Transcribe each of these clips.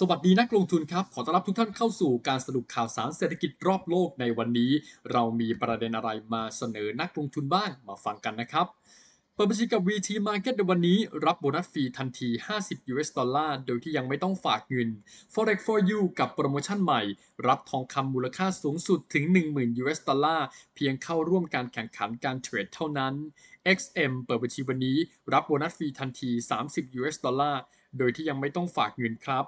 สวัสดีนักลงทุนครับ ขอต้อนรับทุกท่านเข้าสู่การสรุปข่าวสารเศรษฐกิจรอบโลกในวันนี้ เรามีประเด็นอะไรมาเสนอนักลงทุนบ้างมาฟังกันนะครับเปิดบัญชีกับ VT Market ในวันนี้รับโบนัสฟรีทันที 50 US ดอลลาร์โดยที่ยังไม่ต้องฝากเงิน Forex for you กับโปรโมชั่นใหม่ รับทองคำมูลค่าสูงสุดถึง 10,000 US ดอลลาร์เพียงเข้าร่วมการแข่งขันการเทรดเท่านั้น XM เปิดบัญชีวันนี้ รับโบนัสฟรีทันที 30 US ดอลลาร์โดยที่ยังไม่ต้องฝากเงินครับ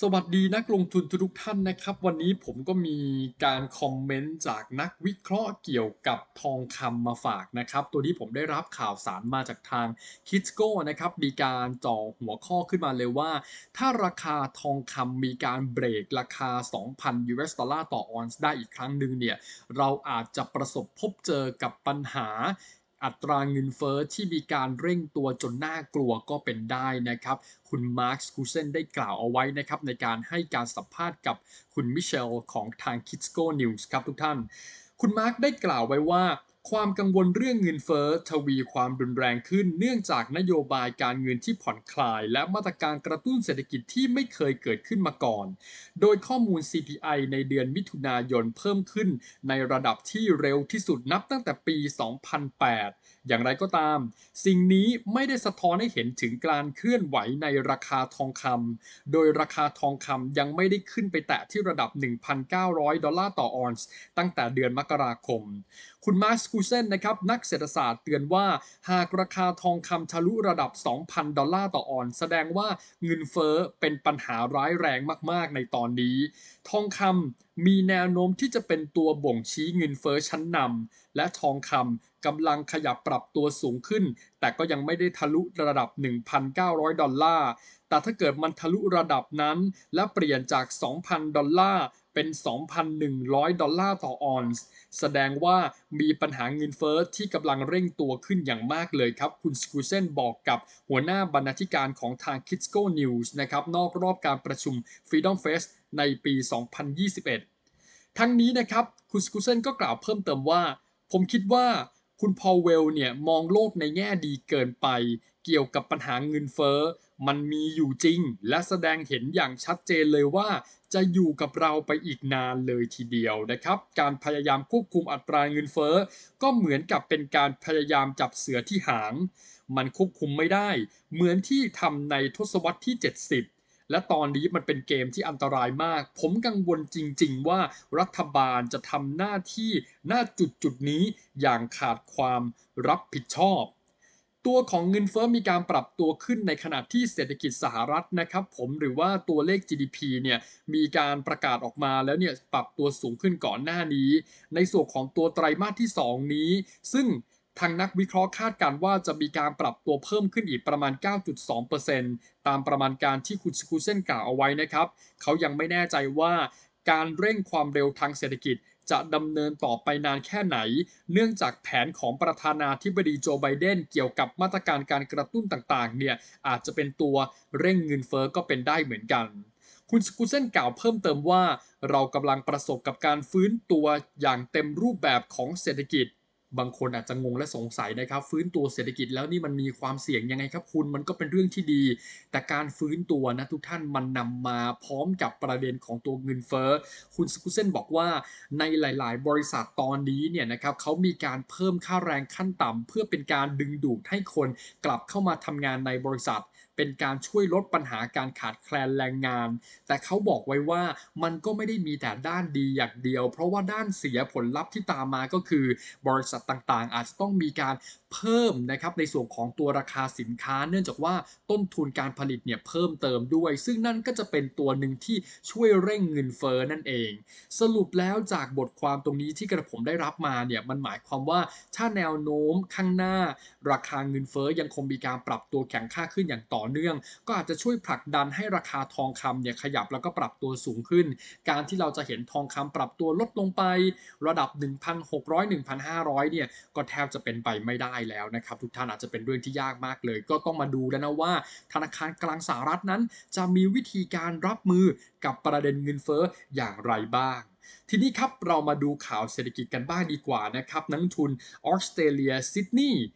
สวัสดีนักลงทุนทุกท่านนะครับ วันนี้ผมก็มีการคอมเมนต์จากนักวิเคราะห์เกี่ยวกับทองคำมาฝากนะครับ ตัวที่ผมได้รับข่าวสารมาจากทางคิสโก้นะครับมีการจ่อหัวข้อขึ้นมาเลยว่า ถ้าราคาทองคำมีการเบรกราคา 2,000 US ดอลลาร์ต่อออนซ์ได้อีกครั้งหนึ่งเนี่ยเราอาจจะประสบพบเจอกับปัญหา อัตราเงินเฟอ้อที่มีการเร่งตัวจนน่ากลัวก็เป็นได้นะครับ คุณมาร์คสกูเซนได้กล่าวเอาไว้นะครับในการให้การสัมภาษณ์กับคุณมิเชลของทาง k i สโก News ครับทุกท่าน คุณมาร์คได้กล่าวไว้ว่า ความกังวลเรื่องเงินเฟ้อทวีความรุนแรงขึ้นเนื่องจากนโยบายการเงินที่ผ่อนคลาย และมาตรการกระตุ้นเศรษฐกิจที่ไม่เคยเกิดขึ้นมาก่อน โดยข้อมูล CPI ในเดือนมิถุนายนเพิ่มขึ้น ในระดับที่เร็วที่สุดนับตั้งแต่ปี 2008 อย่างไรก็ตาม สิ่งนี้ไม่ได้สะท้อนให้เห็นถึงการเคลื่อนไหวในราคาทองคำโดยราคาทองคำยังไม่ได้ขึ้นไปแตะที่ระดับ 1,900 ดอลลาร์ต่อออนซ์ตั้งแต่เดือนมกราคม คุณมาร์สกูเซนนะครับนักเศรษฐศาสตร์เตือนว่า หากราคาทองคำทะลุระดับ 2,000 ดอลลาร์ต่อออนซ์แสดงว่าเงินเฟ้อเป็นปัญหาร้ายแรงมาก ๆ ในตอนนี้ ทองคำมีแนวโน้มที่จะเป็นตัวบ่งชี้เงินเฟ้อชั้นนำและทองคำกำลังขยับปรับตัวสูงขึ้น แต่ก็ยังไม่ได้ทะลุระดับ 1,900 ดอลลาร์แต่ถ้าเกิดมันทะลุระดับนั้น และเปลี่ยนจาก 2,000 ดอลลาร์ เป็น 2,100 ดอลลาร์ต่อออนซ์ แสดงว่ามีปัญหาเงินเฟ้อที่กำลังเร่งตัวขึ้นอย่างมากเลยครับ คุณสกูเซนบอกกับหัวหน้าบรรณาธิการของทาง k i s c o News นะครับนอกรอบการประชุม Freedom Fest ในปี 2021 ทั้งนี้นะครับคุณสกูเซนก็กล่าวเพิ่มเติมว่า ผมคิดว่าคุณพอลเวลเนี่ยมองโลกในแง่ดีเกินไป เกี่ยวกับปัญหาเงินเฟ้อ มันมีอยู่จริง และแสดงเห็นอย่างชัดเจนเลยว่า จะอยู่กับเราไปอีกนานเลยทีเดียวนะครับ การพยายามควบคุมอัตราเงินเฟ้อ ก็เหมือนกับเป็นการพยายามจับเสือที่หาง มันควบคุมไม่ได้ เหมือนที่ทำในทศวรรษที่ 70และตอนนี้มันเป็นเกมที่อันตรายมาก ผมกังวลจริง ๆ ว่ารัฐบาลจะทำหน้าที่หน้าจุดจุดนี้อย่างขาดความรับผิดชอบ ตัวของเงินเฟ้อมีการปรับตัวขึ้นในขณะที่เศรษฐกิจสหรัฐนะครับผมหรือว่าตัวเลข GDP เนี่ยมีการประกาศออกมาแล้วเนี่ยปรับตัวสูงขึ้นก่อนหน้านี้ ในส่วนของตัวไตรมาสที่ 2 นี้ ซึ่งทางนักวิเคราะห์คาดการณ์ว่าจะมีการปรับตัวเพิ่มขึ้นอีกประมาณ 9.2%ตามประมาณการที่คุณสกูเซนกล่าวเอาไว้นะครับ เขายังไม่แน่ใจว่าการเร่งความเร็วทางเศรษฐกิจ จะดำเนินต่อไปนานแค่ไหน เนื่องจากแผนของประธานาธิบดีโจไบเดนเกี่ยวกับมาตรการการกระตุ้นต่างๆ เนี่ยอาจจะเป็นตัวเร่งเงินเฟอ้อก็เป็นได้เหมือนกัน คุณสกูเซนกล่าวเพิ่มเติมว่า เรากำลังประสบกับการฟื้นตัวอย่างเต็มรูปแบบของเศรษฐกิจ บางคนอาจจะงงและสงสัยนะครับ ฟื้นตัวเศรษฐกิจแล้วนี่มันมีความเสี่ยงยังไงครับคุณมันก็เป็นเรื่องที่ดี แต่การฟื้นตัวนะทุกท่านมันนำมาพร้อมกับประเด็นของตัวเงินเฟ้อคุณสกูเซนบอกว่าในหลาย ๆ บริษัทตอนนี้เนี่ยนะครับเขามีการเพิ่มค่าแรงขั้นต่ำเพื่อเป็นการดึงดูดให้คนกลับเข้ามาทำงานในบริษัท เป็นการช่วยลดปัญหาการขาดแคลนแรงงาน แต่เขาบอกไว้ว่ามันก็ไม่ได้มีแต่ด้านดีอย่างเดียว เพราะว่าด้านเสียผลลัพธ์ที่ตามมาก็คือบริษัทต่างๆ อาจจะต้องมีการเพิ่มนะครับในส่วนของตัวราคาสินค้า เนื่องจากว่าต้นทุนการผลิตเนี่ยเพิ่มเติมด้วย ซึ่งนั่นก็จะเป็นตัวหนึ่งที่ช่วยเร่งเงินเฟ้อนั่นเอง สรุปแล้วจากบทความตรงนี้ที่กระผมได้รับมาเนี่ยมันหมายความว่าถ้าแนวโน้มข้างหน้า ราคาเงินเฟ้อยังคงมีการปรับตัวแข็งค่าขึ้นอย่างต่ออเนื่อง ก็อาจจะช่วยผลักดันให้ราคาทองคำเนี่ยขยับแล้วก็ปรับตัวสูงขึ้น การที่เราจะเห็นทองคำปรับตัวลดลงไป ระดับ 1,600 1,500 เนี่ยก็แทบจะเป็นไปไม่ได้แล้วนะครับ ทุกท่านอาจจะเป็นเรื่องที่ยากมากเลย ก็ต้องมาดูแล้วนะว่า ธนาคารกลางสหรัฐนั้น จะมีวิธีการรับมือกับประเด็นเงินเฟ้ออย่างไรบ้างทีนี้ครับเรามาดูข่าวเศรษฐกิจกันบ้างดีกว่านะครับ นักทุนออสเตรเลียซิดนีย์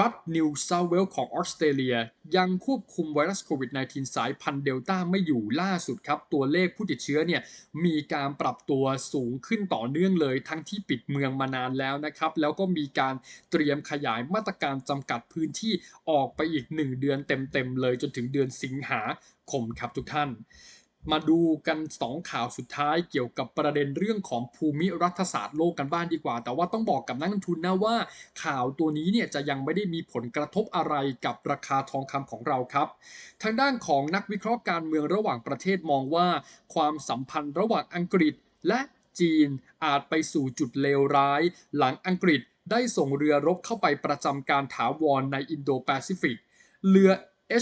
รัฐนิวเซาท์เวลส์ของออสเตรเลีย ยังควบคุมไวรัสโควิด -19 สายพันธุ์เดลต้าไม่อยู่ล่าสุดครับ ตัวเลขผู้ติดเชื้อเนี่ยมีการปรับตัวสูงขึ้นต่อเนื่องเลย ทั้งที่ปิดเมืองมานานแล้วนะครับ แล้วก็มีการเตรียมขยายมาตรการจำกัดพื้นที่ออกไปอีก 1 เดือนเต็มๆเลยจนถึงเดือนสิงหาคมครับทุกท่าน มาดูกัน2ข่าวสุดท้ายเกี่ยวกับประเด็นเรื่องของภูมิรัฐศาสตร์โลกกันบ้างดีกว่า แต่ว่าต้องบอกกับนักลงทุนนะว่า ข่าวตัวนี้เนี่ยจะยังไม่ได้มีผลกระทบอะไรกับราคาทองคำของเราครับ ทางด้านของนักวิเคราะห์การเมืองระหว่างประเทศมองว่า ความสัมพันธ์ระหว่างอังกฤษและจีนอาจไปสู่จุดเลวร้าย หลังอังกฤษได้ส่งเรือรบเข้าไปประจำการถาวรในอินโดแปซิฟิก เรือ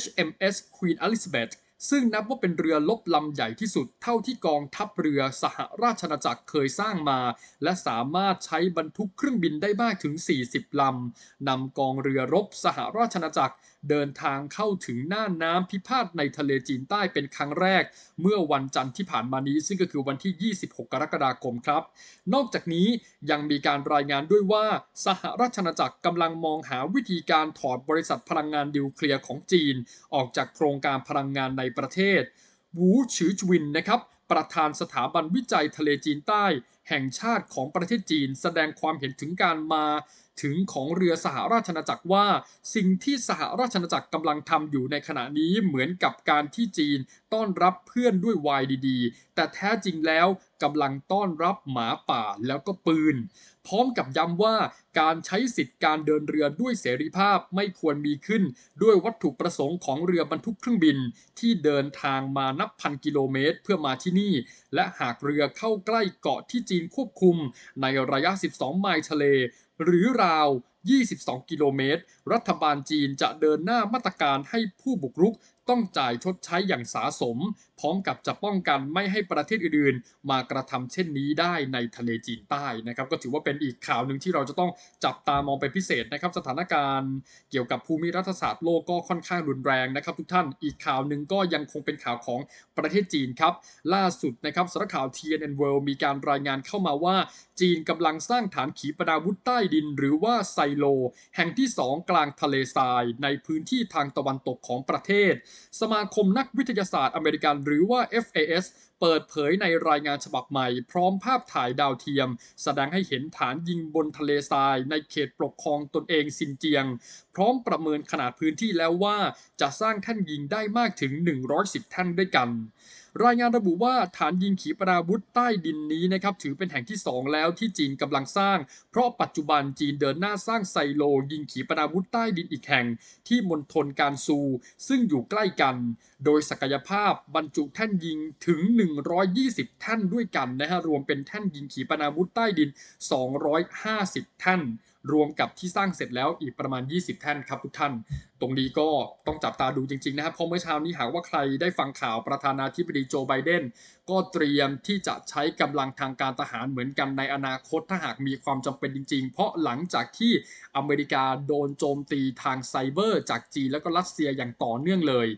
HMS Queen Elizabeth ซึ่งนับว่าเป็นเรือลบลำใหญ่ที่สุดเท่าที่กองทัพเรือสหราชอาณาจักรเคยสร้างมา และสามารถใช้บรรทุกเครื่องบินได้มากถึง 40 ลำนำกองเรือรบสหราชอาณาจักร เดินทางเข้าถึงหน่าน้ำพิพาทในทะเลจีนใต้เป็นครั้งแรก เมื่อวันจันทร์ที่ผ่านมานี้ ซึ่งก็คือวันที่ 26 กรกฎาคมครับ นอกจากนี้ยังมีการรายงานด้วยว่าสหราชอาณาจักรกำลังมองหาวิธีการถอดบริษัทพลังงานดิวเคลียร์ของจีน ออกจากโครงการพลังงานในประเทศ วูฉือจวินนะครับประธานสถาบันวิจัยทะเลจีนใต้แห่งชาติของประเทศจีน แสดงความเห็นถึงการมาถึงของเรือสหราชอาณาจักรว่า สิ่งที่สหราชอาณาจักรกำลังทำอยู่ในขณะนี้เหมือนกับการที่จีนต้อนรับเพื่อนด้วยวายดีๆ แต่แท้จริงแล้วกำลังต้อนรับหมาป่าแล้วก็ปืน พร้อมกับย้ำว่าการใช้สิทธิ์การเดินเรือด้วยเสรีภาพไม่ควรมีขึ้น ด้วยวัตถุประสงค์ของเรือบรรทุกเครื่องบิน ที่เดินทางมานับพันกิโลเมตรเพื่อมาที่นี่ และหากเรือเข้าใกล้เกาะที่จีนควบคุมในระยะ 12 ไมล์ทะเล หรือราว 22 กิโลเมตร รัฐบาลจีนจะเดินหน้ามาตรการให้ผู้บุกรุกต้องจ่ายชดใช้อย่างสาสม พร้อมกับจะป้องกันไม่ให้ประเทศอื่นๆ มากระทำเช่นนี้ได้ในทะเลจีนใต้นะครับก็ถือว่าเป็นอีกข่าวหนึ่งที่เราจะต้องจับตามองเป็นพิเศษนะครับ สถานการณ์เกี่ยวกับภูมิรัฐศาสตร์โลกก็ค่อนข้างรุนแรงนะครับทุกท่านอีกข่าวหนึ่งก็ยังคงเป็นข่าวของประเทศจีนครับ ล่าสุดนะครับสำนักข่าว TNN World มีการรายงานเข้ามาว่าจีนกำลังสร้างฐานขีปนาวุธใต้ดิน หรือว่าไซโล แห่งที่2กลางทะเลทราย ในพื้นที่ทางตะวันตกของประเทศ สมาคมนักวิทยาศาสตร์อเมริกันหรือว่า FAS เปิดเผยในรายงานฉบับใหม่ พร้อมภาพถ่ายดาวเทียม แสดงให้เห็นฐานยิงบนทะเลทราย ในเขตปกครองตนเองซินเจียง พร้อมประเมินขนาดพื้นที่แล้วว่าจะสร้างแท่นยิงได้มากถึง 110 แท่นด้วยกัน รายงานระบุว่าฐานยิงขีปนาวุธใต้ดินนี้นะครับถือเป็นแห่งที่ 2 แล้วที่จีนกำลังสร้าง เพราะปัจจุบันจีนเดินหน้าสร้างไซโล ยิงขีปนาวุธใต้ดินอีกแห่ง ที่มณฑลการซู ซึ่งอยู่ใกล้กัน โดยศักยภาพบรรจุแท่นยิงถึง 120 แท่นด้วยกันนะฮะรวมเป็นแท่นยิงขีปนาวุธใต้ดิน 250 แท่น รวมกับที่สร้างเสร็จแล้วอีกประมาณ 20 แท่นครับทุกท่าน ตรงนี้ก็ต้องจับตาดูจริงๆนะครับเพราะเมื่อเช้านี้หากว่าใครได้ฟังข่าวประธานาธิบดีโจไบเดนก็เตรียมที่จะใช้กำลังทางการทหารเหมือนกันในอนาคตถ้าหากมีความจำเป็นจริง ๆ เพราะหลังจากที่อเมริกาโดนโจมตีทางไซเบอร์ จากจีนแล้วก็รัสเซียอย่างต่อเนื่องเลย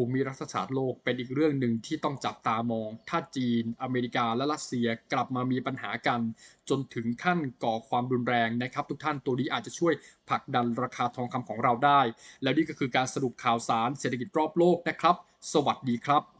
ภูมิรัฐศาสตร์โลกเป็นอีกเรื่องหนึ่งที่ต้องจับตามอง ถ้าจีน อเมริกา และรัสเซียกลับมามีปัญหากัน จนถึงขั้นก่อความรุนแรงนะครับ ทุกท่านตัวนี้อาจจะช่วยผลักดันราคาทองคำของเราได้ แล้วนี่ก็คือการสรุปข่าวสารเศรษฐกิจรอบโลกนะครับ สวัสดีครับ